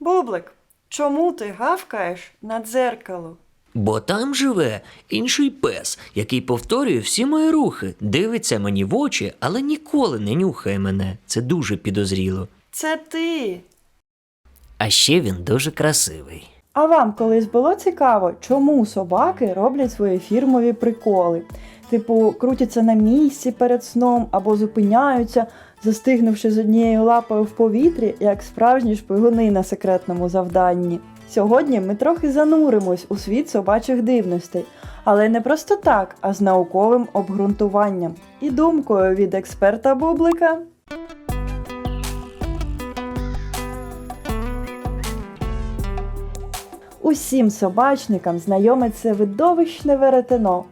Бублик, чому ти гавкаєш на дзеркало? Бо там живе інший пес, який повторює всі мої рухи, дивиться мені в очі, але ніколи не нюхає мене. Це дуже підозріло. Це ти. А ще він дуже красивий. А вам колись було цікаво, чому собаки роблять свої фірмові приколи? Типу, крутяться на місці перед сном або зупиняються, застигнувши з однією лапою в повітрі, як справжні шпигуни на секретному завданні. Сьогодні ми трохи зануримось у світ собачих дивностей, але не просто так, а з науковим обґрунтуванням і думкою від експерта Бублика. Усім собачникам знайоме це видовищне веретено.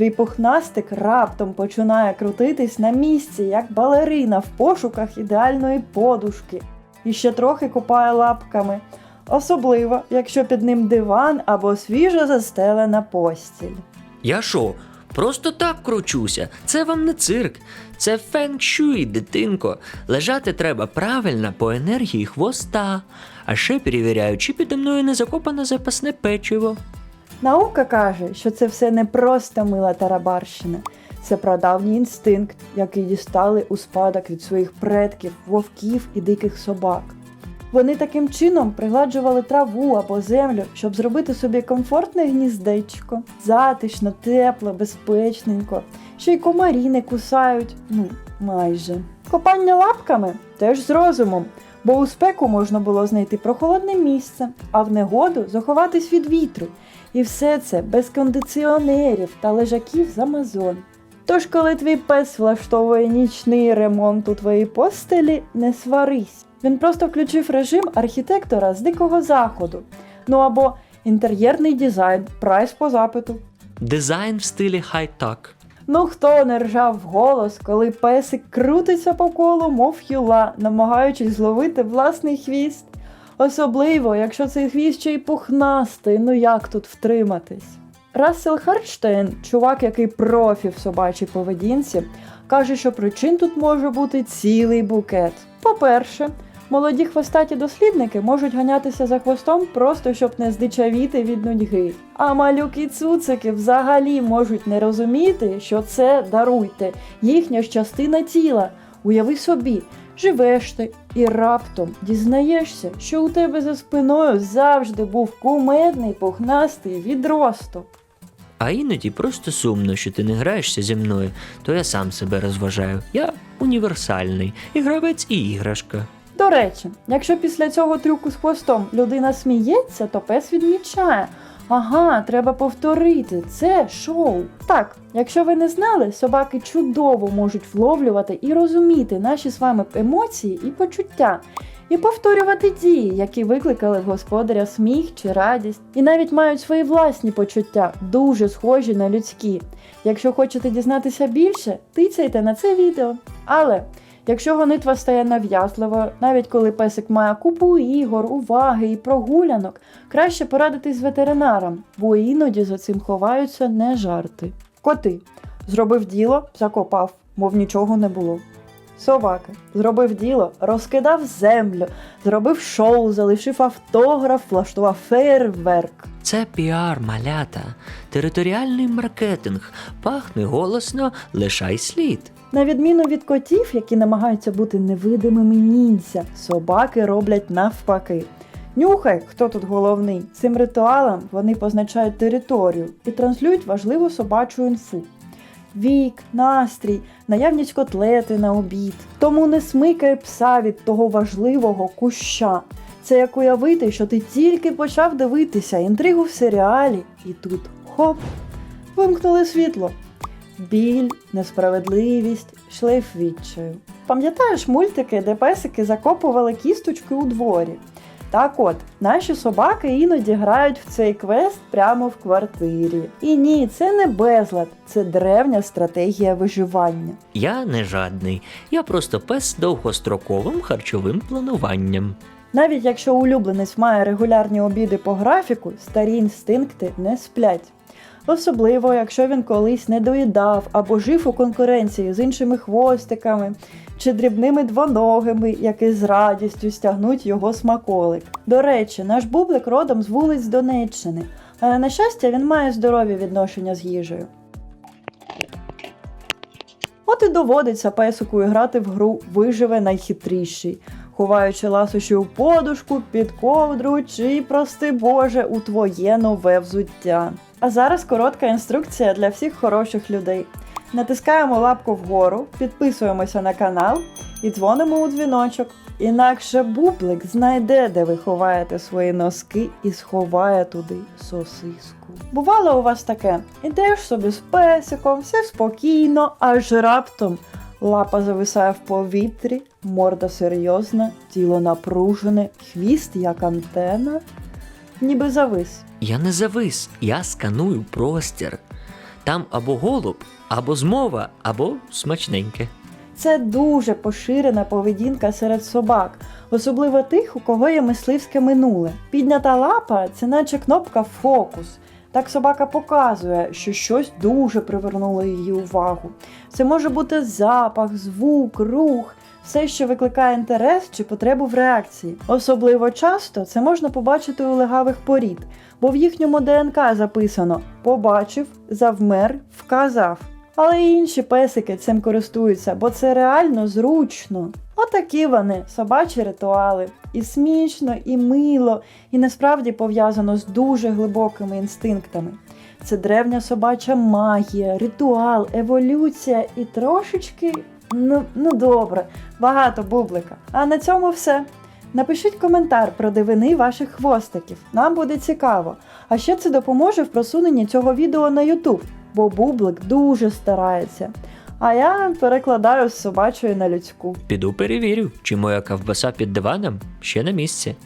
Твій пухнастик раптом починає крутитись на місці, як балерина в пошуках ідеальної подушки, і ще трохи купає лапками, особливо, якщо під ним диван або свіжо застелена постіль. Я що, просто так кручуся? Це вам не цирк, це фенг-шуй, дитинко. Лежати треба правильно по енергії хвоста. А ще перевіряю, чи підо мною не закопане запасне печиво. Наука каже, що це все не просто мила тарабарщина, це прадавній інстинкт, який дістали у спадок від своїх предків, вовків і диких собак. Вони таким чином пригладжували траву або землю, щоб зробити собі комфортне гніздечко, затишно, тепло, безпечненько, ще й комарі не кусають, ну, майже. Копання лапками? Теж з розумом, бо у спеку можна було знайти прохолодне місце, а в негоду заховатись від вітру. І все це без кондиціонерів та лежаків з Амазон. Тож, коли твій пес влаштовує нічний ремонт у твоїй постелі, не сварись. Він просто включив режим архітектора з дикого заходу. Ну або інтер'єрний дизайн, прайс по запиту. Дизайн в стилі хай-так. Ну хто не ржав вголос, коли песик крутиться по колу, мов юла, намагаючись зловити власний хвіст. Особливо, якщо цей хвіст ще й пухнастий, ну як тут втриматись? Рассел Хардштейн, чувак, який профі в собачій поведінці, каже, що причин тут може бути цілий букет. По-перше, молоді хвостаті дослідники можуть ганятися за хвостом просто щоб не здичавіти від нудьги. А малюки цуцики взагалі можуть не розуміти, що це даруйте, їхня ж частина тіла. Уяви собі, живеш ти і раптом дізнаєшся, що у тебе за спиною завжди був кумедний пухнастий відросток. А іноді просто сумно, що ти не граєшся зі мною, то я сам себе розважаю. Я універсальний, і гравець, і іграшка. До речі, якщо після цього трюку з хвостом людина сміється, то пес відмічає. Ага, треба повторити. Це шоу. Так, якщо ви не знали, собаки чудово можуть вловлювати і розуміти наші з вами емоції і почуття, і повторювати дії, які викликали в господаря сміх чи радість, і навіть мають свої власні почуття, дуже схожі на людські. Якщо хочете дізнатися більше, тицяйте на це відео. Але Якщо гонитва стає нав'язливою, навіть коли песик має купу ігор, уваги і прогулянок, краще порадитись з ветеринаром, бо іноді за цим ховаються не жарти. Коти зробив діло, закопав, мов нічого не було. Собаки зробив діло, розкидав землю, зробив шоу, залишив автограф, влаштував фейерверк. Це піар, малята, територіальний маркетинг. Пахне голосно, лишай слід. На відміну від котів, які намагаються бути невидимими ніндзя, собаки роблять навпаки. Нюхай, хто тут головний. Цим ритуалом вони позначають територію і транслюють важливу собачу інфу. Вік, настрій, наявність котлети на обід. Тому не смикай пса від того важливого куща. Це як уявити, що ти тільки почав дивитися інтригу в серіалі, і тут хоп, вимкнули світло. Біль, несправедливість, шлейф відчаю. Пам'ятаєш мультики, де песики закопували кісточки у дворі? Так от, наші собаки іноді грають в цей квест прямо в квартирі. І ні, це не безлад, це древня стратегія виживання. Я не жадний, я просто пес з довгостроковим харчовим плануванням. Навіть якщо улюбленець має регулярні обіди по графіку, старі інстинкти не сплять. Особливо, якщо він колись не доїдав або жив у конкуренції з іншими хвостиками чи дрібними двоногими, які з радістю стягнуть його смаколик. До речі, наш бублик родом з вулиць Донеччини, але на щастя він має здорові відношення з їжею. От і доводиться песику грати в гру Виживе найхитріший, ховаючи ласощі у подушку, під ковдру чи, прости Боже, у твоє нове взуття. А зараз коротка інструкція для всіх хороших людей. Натискаємо лапку вгору, підписуємося на канал і дзвонимо у дзвіночок. Інакше бублик знайде, де ви ховаєте свої носки і сховає туди сосиску. Бувало у вас таке: ідеш собі з песиком, все спокійно, аж раптом лапа зависає в повітрі, морда серйозна, тіло напружене, хвіст як антена, ніби завис. Я не завис, я сканую простір. Там або голуб, або змова, або смачненьке. Це дуже поширена поведінка серед собак, особливо тих, у кого є мисливське минуле. Піднята лапа це наче кнопка фокус. Так собака показує, що щось дуже привернуло її увагу. Це може бути запах, звук, рух, все, що викликає інтерес чи потребу в реакції. Особливо часто це можна побачити у легавих порід, бо в їхньому ДНК записано побачив, завмер, вказав. Але й інші песики цим користуються, бо це реально зручно. Отакі вони, собачі ритуали. І смішно, і мило, і насправді пов'язано з дуже глибокими інстинктами. Це древня собача магія, ритуал, еволюція і трошечки, ну, ну добре, багато бублика. А на цьому все. Напишіть коментар про дивини ваших хвостиків. Нам буде цікаво. А ще це допоможе в просуненні цього відео на YouTube, бо бублик дуже старається. А я перекладаю з собачої на людську. Піду перевірю, чи моя ковбаса під диваном ще на місці.